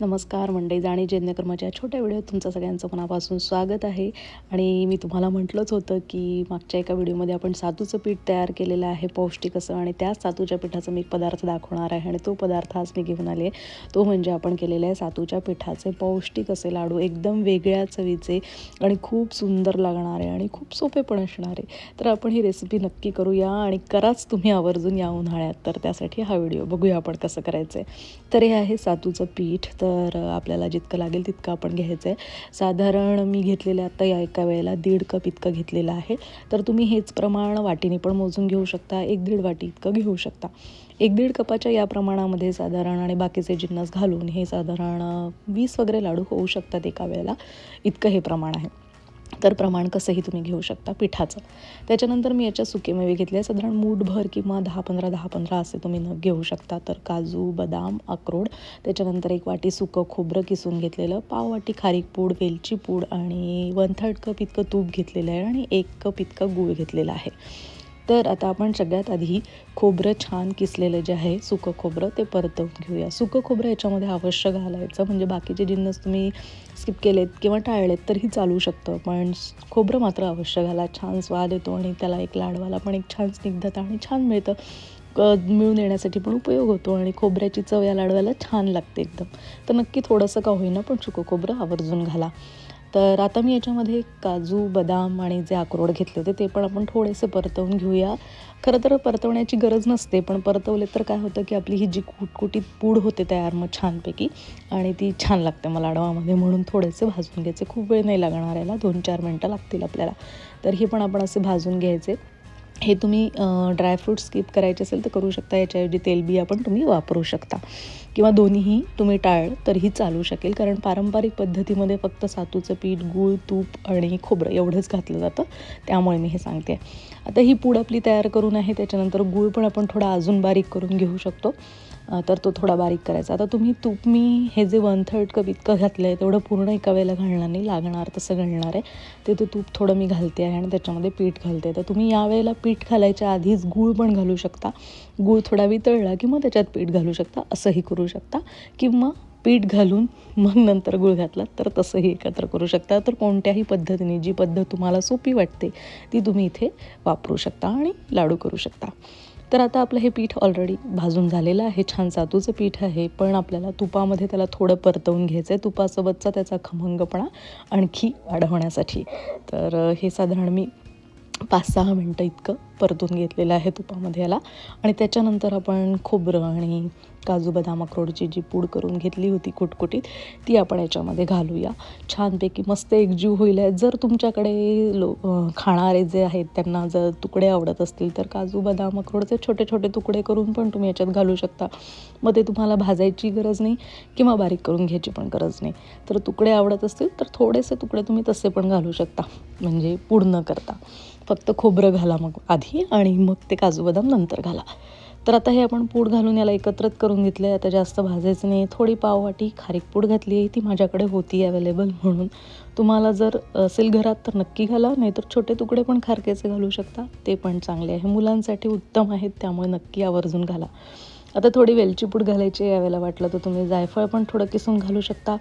नमस्कार मंडई जाणी जन्यकर्माच्या छोट्या व्हिडिओत तुमचं सगळ्यांचं मनापासून स्वागत आहे. आणि मी तुम्हाला म्हटलंच होतं की मागच्या एका व्हिडिओमध्ये आपण सातूचं पीठ तयार केलेलं आहे पौष्टिक असं. आणि त्याच सातूच्या पिठाचा मी एक पदार्थ दाखवणार आहे. आणि तो पदार्थ आज मी घेऊन आले. तो म्हणजे आपण केलेले आहे सातूच्या पिठाचे पौष्टिक असे लाडू. एकदम वेगळ्या चवीचे आणि खूप सुंदर लागणारे आणि खूप सोपे पण असणारे. तर आपण ही रेसिपी नक्की करूया. आणि कराच तुम्ही आवर्जून या उन्हाळ्यात. तर त्यासाठी हा व्हिडिओ बघूया आपण कसं करायचं आहे तर हे आहे सातूचं पीठ. तर तर आपल्याला जितकं लागेल तितकं आपण घ्यायचं आहे साधारण मी घेतलेलं आता या एका वेळेला दीड कप इतकं घेतलेलं आहे. तर तुम्ही हेच प्रमाण वाटीने पण मोजून घेऊ शकता. एक दीड वाटी इतकं घेऊ शकता. एक दीड कपाच्या या प्रमाणामध्ये साधारण आणि बाकीचे जिन्नस घालून हे साधारण वीस वगैरे लाडू होऊ शकतात एका वेळेला. इतकं हे प्रमाण आहे. तर प्रमाण कसंही तुम्ही घेऊ शकता पिठाचं. त्याच्यानंतर मी याच्या सुकेमेवे घेतले साधारण मूठभर किंवा दहा पंधरा दहा पंधरा असे तुम्ही नग घेऊ शकता. तर काजू बदाम अक्रोड. त्याच्यानंतर एक वाटी सुकं खोबरं किसून घेतलेलं. पाव वाटी खारीक पूड वेलची पूड आणि वन थर्ड कप इतकं तूप घेतलेलं आहे आणि एक कप इतकं गूळ घेतलेलं आहे. तर आता आपण सगळ्यात आधी खोबरं छान किसलेलं जे आहे सुकं खोबरं ते परतवून घेऊया. सुकं खोबरं याच्यामध्ये अवश्य घालायचं. म्हणजे बाकीचे जिन्नस तुम्ही स्किप केलेत किंवा टाळलेत तरीही चालू शकतं. पण खोबरं मात्र अवश्य घाला. छान स्वाद येतो आणि त्याला एक लाडवाला पण एक छान स्निग्धता आणि छान मिळतं. मिळून येण्यासाठी पण उपयोग होतो आणि खोबऱ्याची चव या लाडवायला छान लागते एकदम. तर नक्की थोडंसं का होईना पण सुकं खोबरं आवर्जून घाला. तर आता मी याच्यामध्ये काजू बदाम आणि जे अक्रोड घेतले होते ते पण आपण थोडेसे परतवून घेऊया. खरं तर परतवण्याची गरज नसते पण परतवले तर काय होतं की आपली ही जी कुटकुटीत पूड होते तयार मग छानपैकी आणि ती छान लागते मला लाडवामध्ये म्हणून थोडेसे भाजून घ्यायचे. खूप वेळ नाही लागणार याला दोन चार मिनटं लागतील आपल्याला. तर हे पण आपण असे भाजून घ्यायचे. हे तुम्ही ड्रायफ्रूट स्किप करायचे असेल तर करू शकता. याच्याऐवजी तेलबिया पण तुम्ही वापरू शकता. किंवा दोन्हीही तुम्ही टाळ तरीही चालू शकेल. कारण पारंपरिक पद्धतीमध्ये फक्त सातूचं पीठ गूळ तूप आणि खोबरं एवढंच घातलं जातं. त्यामुळे मी हे सांगते. आता ही पूड आपली तयार करून आहे. त्याच्यानंतर गूळ पण आपण थोडा अजून बारीक करून घेऊ शकतो. तर तो थोडा बारीक करायचा. आता तुम्ही तूप मी हे जे वन थर्ड कप इतकं घातलं आहे तेवढं पूर्ण एका वेळेला घालणार नाही. लागणार तसं घालणार आहे. ते तो तूप थोडं मी घालते आहे आणि त्याच्यामध्ये पीठ घालते. तर तुम्ही यावेळेला पीठ घालायच्या आधीच गूळ पण घालू शकता. गूळ थोडा वितळला की मग त्याच्यात पीठ घालू शकता. असंही करू शकता. किंवा पीठ घालून मग नंतर गुळ घातला तर तसंही एकत्र करू शकता. तर कोणत्याही पद्धतीने जी पद्धत तुम्हाला सोपी वाटते ती तुम्ही इथे वापरू शकता आणि लाडू करू शकता. तर आता आपलं हे पीठ ऑलरेडी भाजून झालेलं आहे. छान सातूचं पीठ आहे. पण आपल्याला तुपामध्ये त्याला थोडं परतवून घ्यायचं आहे तुपासोबतचा त्याचा खमंगपणा आणखी वाढवण्यासाठी. तर हे साधारण मी पाच सहा मिनटं इतकं परतून घेतलेलं आहे तुपामध्ये याला. आणि त्याच्यानंतर आपण खोबरं आणि काजू बदाम अक्रोडची जी पूड करून घेतली होती कुटकुटीत ती आपण याच्यामध्ये घालूया. छानपैकी मस्त एकजीव होईल. आहे जर तुमच्याकडे लो खाणारे जे आहेत त्यांना जर तुकडे आवडत असतील तर काजू बदाम अक्रोडचे छोटे छोटे तुकडे करून पण तुम्ही याच्यात घालू शकता. मग ते तुम्हाला भाजायची गरज नाही किंवा बारीक करून घ्यायची पण गरज नाही. तर तुकडे आवडत असतील तर थोडेसे तुकडे तुम्ही तसे पण घालू शकता. म्हणजे पूड न करता. फक्त खोबरं घाला मग आधी आणि मग ते काजू बदाम नंतर घाला. तर आता हे आपण पूड घालून याला एकत्रित करून घेतलं आहे आता जास्त भाजायचं नाही. थोडी पाववाटी खारीक पूड घातली आहे ती माझ्याकडे होती अवेलेबल म्हणून. तुम्हाला जर असेल घरात तर नक्की घाला नाहीतर छोटे तुकडे पण खारकेचे घालू शकता. ते पण चांगले आहे. मुलांसाठी उत्तम आहेत त्यामुळे नक्की आवर्जून घाला. आता थोडी वेलची पूड घालायची यावेळेला वाटलं तर तुम्ही जायफळ पण थोडं किसून घालू शकता.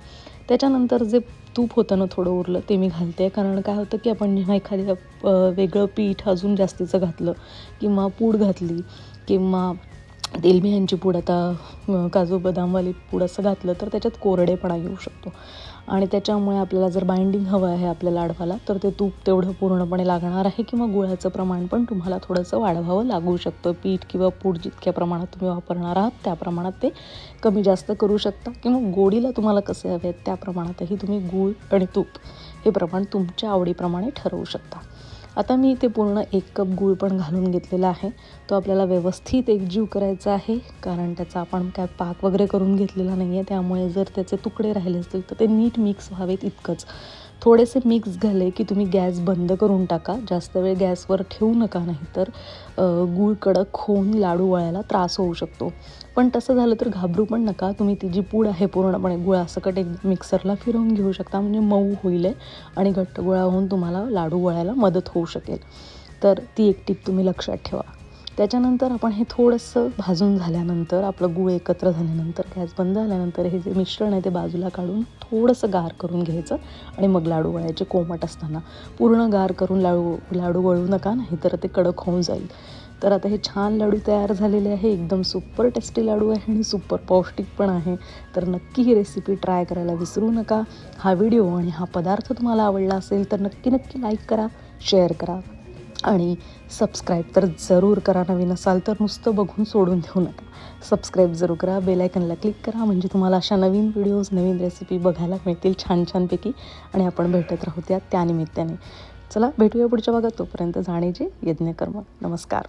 त्याच्यानंतर जे तूप होतं ना थोडं उरलं ते मी घालते. कारण काय होतं की आपण जेव्हा एखाद्या वेगळं पीठ अजून जास्तीचं घातलं किंवा पूड घातली किंवा तेलबियांची पूड आता काजू बदामवाली पूड असं घातलं तर त्याच्यात कोरडेपणा येऊ शकतो. आणि त्याच्यामुळे आपल्याला जर बाइंडिंग हवं आहे आपल्या लाडवाला तर ते तूप तेवढं पूर्णपणे लागणार आहे किंवा गुळाचं प्रमाण पण तुम्हाला थोडंसं वाढवावं लागू शकतं. पीठ किंवा पूड जितक्या प्रमाणात तुम्ही वापरणार आहात त्या प्रमाणात ते कमी जास्त करू शकता. किंवा गोडीला तुम्हाला कसे हवे आहेत त्या प्रमाणातही तुम्ही गूळ आणि तूप हे प्रमाण तुमच्या आवडीप्रमाणे ठरवू शकता. आता मी इथे पूर्ण एक कप गूळ पण घालून घेतलेला आहे. तो आपल्याला व्यवस्थित एकजीव करायचा आहे कारण त्याचा आपण काय पाक वगैरे करून घेतलेला नाही आहे त्यामुळे जर त्याचे तुकडे राहिले असतील तर ते नीट मिक्स व्हावेत इतकंच. थोडेसे मिक्स झाले की तुम्ही गॅस बंद करून टाका. जास्त वेळ गॅसवर ठेवू नका नाही तर गूळ कडक होऊन लाडू वळायला त्रास होऊ शकतो. पण तसं झालं तर घाबरू पण नका. तुम्ही ती जी पूड आहे पूर्णपणे गुळासकट एक मिक्सरला फिरवून घेऊ शकता. म्हणजे मऊ होईल आणि घट्ट गोळा होऊन तुम्हाला लाडू वळायला मदत होऊ शकेल. तर ती एक टीप तुम्ही लक्षात ठेवा. त्याच्यानंतर आपण हे थोडंसं भाजून झाल्यानंतर आपलं गूळ एकत्र झाल्यानंतर गॅस बंद झाल्यानंतर हे जे मिश्रण आहे ते बाजूला काढून थोडंसं गार करून घ्यायचं आणि मग लाडू वळायचे कोमट असताना. पूर्ण गार करून लाडू लाडू वळू नका नाही तर ते कडक होऊन जाईल. तर आता हे छान लाडू तयार झालेले आहे. एकदम सुपर टेस्टी लाडू आहे आणि सुपर पौष्टिक पण आहे. तर नक्की ही रेसिपी ट्राय करायला विसरू नका. हा व्हिडिओ आणि हा पदार्थ तुम्हाला आवडला असेल तर नक्की नक्की लाईक करा शेअर करा. आणि सबस्क्राईब तर जरूर करा नवीन असाल तर नुसतं बघून सोडून देऊ नका. सबस्क्राईब जरूर करा बेलायकनला क्लिक करा म्हणजे तुम्हाला अशा नवीन व्हिडिओज नवीन रेसिपी बघायला मिळतील छान छानपैकी आणि आपण भेटत राहू त्या त्यानिमित्ताने चला भेटूया पुढच्या भागात. तोपर्यंत जाण्याचे यज्ञकर्म. नमस्कार.